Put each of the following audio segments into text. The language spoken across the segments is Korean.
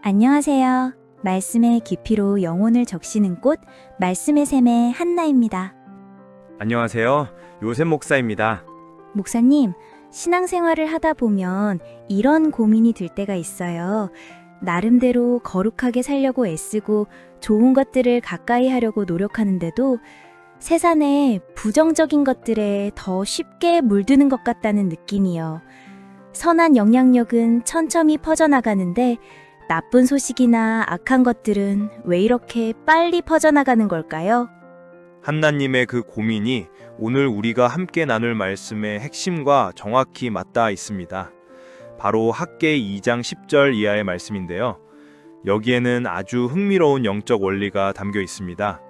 안녕하세요. 말씀의 깊이로 영혼을 적시는 꽃, 말씀의 샘의 한나입니다. 안녕하세요. 요셉 목사입니다. 목사님, 신앙생활을 하다 보면 이런 고민이 들 때가 있어요. 나름대로 거룩하게 살려고 애쓰고 좋은 것들을 가까이 하려고 노력하는데도 세상에 부정적인 것들에 더 쉽게 물드는 것 같다는 느낌이요. 선한 영향력은 천천히 퍼져나가는데 나쁜 소식이나 악한 것들은 왜 이렇게 빨리 퍼져나가는 걸까요? 한나님의 그 고민이 오늘 우리가 함께 나눌 말씀의 핵심과 정확히 맞닿아 있습니다. 바로 학계 2장 10절 이하의 말씀인데요. 여기에는 아주 흥미로운 영적 원리가 담겨 있습니다.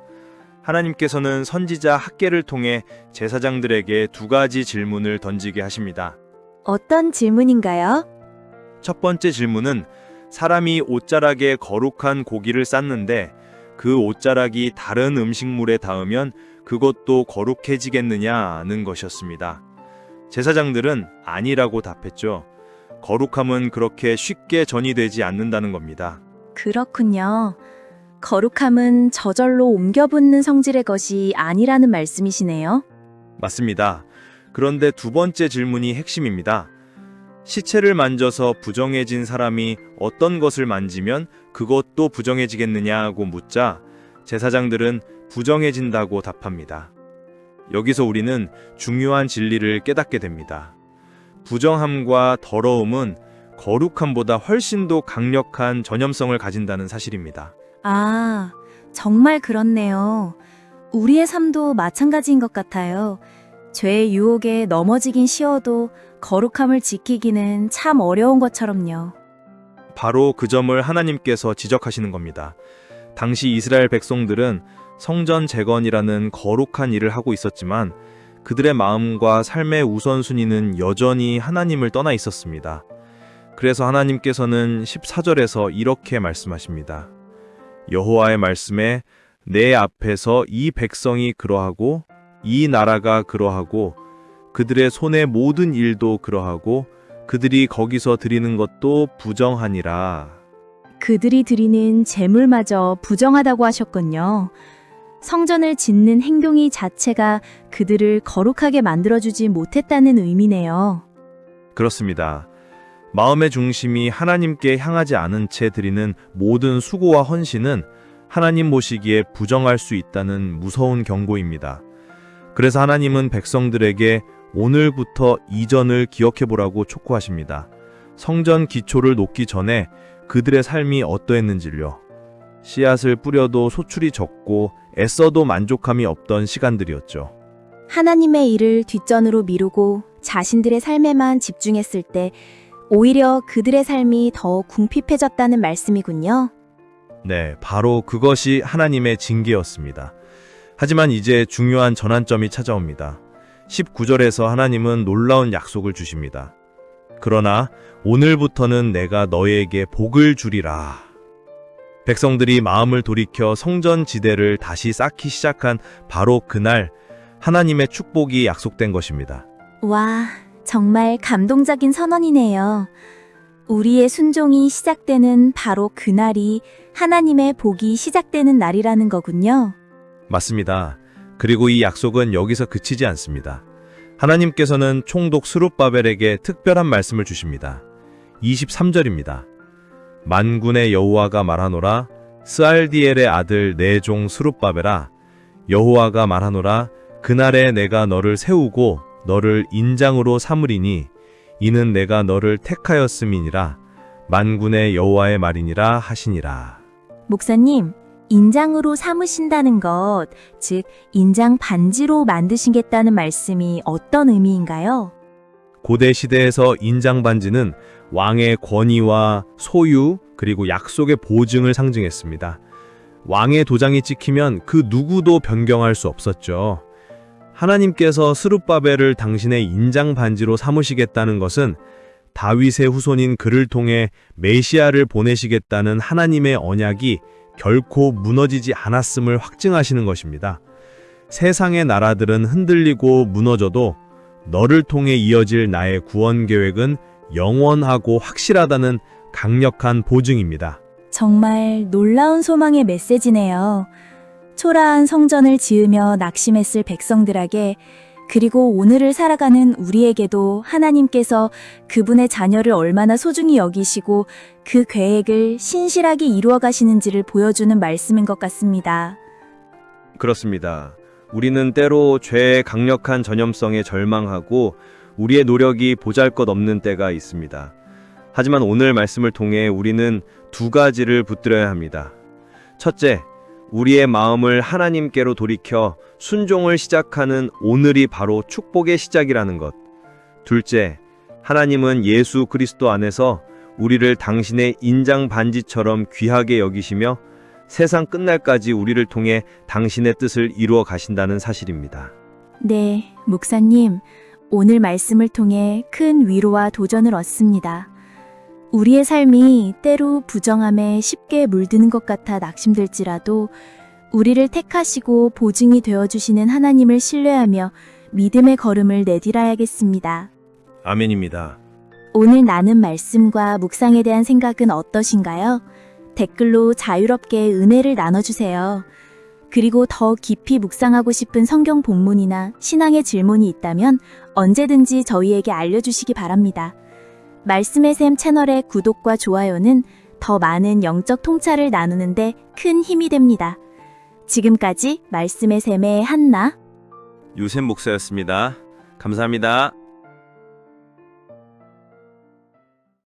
하나님께서는 선지자 학계를 통해 제사장들에게 두 가지 질문을 던지게 하십니다. 어떤 질문인가요? 첫 번째 질문은 사람이 옷자락에 거룩한 고기를 쌌는데 그 옷자락이 다른 음식물에 닿으면 그것도 거룩해지겠느냐는 것이었습니다. 제사장들은 아니라고 답했죠. 거룩함은 그렇게 쉽게 전이되지 않는다는 겁니다. 그렇군요. 거룩함은 저절로 옮겨붙는 성질의 것이 아니라는 말씀이시네요. 맞습니다. 그런데 두 번째 질문이 핵심입니다. 시체를 만져서 부정해진 사람이 어떤 것을 만지면 그것도 부정해지겠느냐고 묻자 제사장들은 부정해진다고 답합니다. 여기서 우리는 중요한 진리를 깨닫게 됩니다. 부정함과 더러움은 거룩함보다 훨씬 더 강력한 전염성을 가진다는 사실입니다. 아, 정말 그렇네요. 우리의 삶도 마찬가지인 것 같아요. 죄의 유혹에 넘어지긴 쉬워도 거룩함을 지키기는 참 어려운 것처럼요. 바로 그 점을 하나님께서 지적하시는 겁니다. 당시 이스라엘 백성들은 성전 재건이라는 거룩한 일을 하고 있었지만 그들의 마음과 삶의 우선순위는 여전히 하나님을 떠나 있었습니다. 그래서 하나님께서는 14절에서 이렇게 말씀하십니다. 여호와의 말씀에 내 앞에서 이 백성이 그러하고 이 나라가 그러하고 그들의 손의 모든 일도 그러하고 그들이 거기서 드리는 것도 부정하니라. 그들이 드리는 재물마저 부정하다고 하셨군요. 성전을 짓는 행동이 자체가 그들을 거룩하게 만들어주지 못했다는 의미네요. 그렇습니다. 마음의 중심이 하나님께 향하지 않은 채 드리는 모든 수고와 헌신은 하나님 보시기에 부정할 수 있다는 무서운 경고입니다. 그래서 하나님은 백성들에게 오늘부터 이전을 기억해 보라고 촉구하십니다. 성전 기초를 놓기 전에 그들의 삶이 어떠했는지요. 씨앗을 뿌려도 소출이 적고 애써도 만족함이 없던 시간들이었죠. 하나님의 일을 뒷전으로 미루고 자신들의 삶에만 집중했을 때 오히려 그들의 삶이 더 궁핍해졌다는 말씀이군요. 네, 바로 그것이 하나님의 징계였습니다. 하지만 이제 중요한 전환점이 찾아옵니다. 19절에서 하나님은 놀라운 약속을 주십니다. 그러나 오늘부터는 내가 너에게 복을 주리라. 백성들이 마음을 돌이켜 성전 지대를 다시 쌓기 시작한 바로 그날 하나님의 축복이 약속된 것입니다. 와, 정말 감동적인 선언이네요. 우리의 순종이 시작되는 바로 그날이 하나님의 복이 시작되는 날이라는 거군요. 맞습니다. 그리고 이 약속은 여기서 그치지 않습니다. 하나님께서는 총독 스룹바벨에게 특별한 말씀을 주십니다. 23절입니다. 만군의 여호와가 말하노라 스알디엘의 아들 내종 스룹바벨아 여호와가 말하노라 그날에 내가 너를 세우고 너를 인장으로 삼으리니 이는 내가 너를 택하였음이니라 만군의 여호와의 말이니라 하시니라. 목사님, 인장으로 삼으신다는 것, 즉, 인장 반지로 만드시겠다는 말씀이 어떤 의미인가요? 고대 시대에서 인장 반지는 왕의 권위와 소유 그리고 약속의 보증을 상징했습니다. 왕의 도장이 찍히면 그 누구도 변경할 수 없었죠. 하나님께서 스룹바벨을 당신의 인장 반지로 삼으시겠다는 것은 다윗의 후손인 그를 통해 메시아를 보내시겠다는 하나님의 언약이 결코 무너지지 않았음을 확증하시는 것입니다. 세상의 나라들은 흔들리고 무너져도 너를 통해 이어질 나의 구원 계획은 영원하고 확실하다는 강력한 보증입니다. 정말 놀라운 소망의 메시지네요. 초라한 성전을 지으며 낙심했을 백성들에게 그리고 오늘을 살아가는 우리에게도 하나님께서 그분의 자녀를 얼마나 소중히 여기시고 그 계획을 신실하게 이루어 가시는지를 보여주는 말씀인 것 같습니다. 그렇습니다. 우리는 때로 죄의 강력한 전염성에 절망하고 우리의 노력이 보잘 것 없는 때가 있습니다. 하지만 오늘 말씀을 통해 우리는 두 가지를 붙들어야 합니다. 첫째, 우리의 마음을 하나님께로 돌이켜 순종을 시작하는 오늘이 바로 축복의 시작이라는 것. 둘째, 하나님은 예수 그리스도 안에서 우리를 당신의 인장 반지처럼 귀하게 여기시며 세상 끝날까지 우리를 통해 당신의 뜻을 이루어 가신다는 사실입니다. 네, 목사님. 오늘 말씀을 통해 큰 위로와 도전을 얻습니다. 우리의 삶이 때로 부정함에 쉽게 물드는 것 같아 낙심될지라도 우리를 택하시고 보증이 되어주시는 하나님을 신뢰하며 믿음의 걸음을 내디라야겠습니다. 아멘입니다. 오늘 나눈 말씀과 묵상에 대한 생각은 어떠신가요? 댓글로 자유롭게 은혜를 나눠주세요. 그리고 더 깊이 묵상하고 싶은 성경 본문이나 신앙의 질문이 있다면 언제든지 저희에게 알려주시기 바랍니다. 말씀의 샘 채널의 구독과 좋아요는 더 많은 영적 통찰을 나누는데 큰 힘이 됩니다. 지금까지 말씀의 샘의 한나, 유샘 목사였습니다. 감사합니다.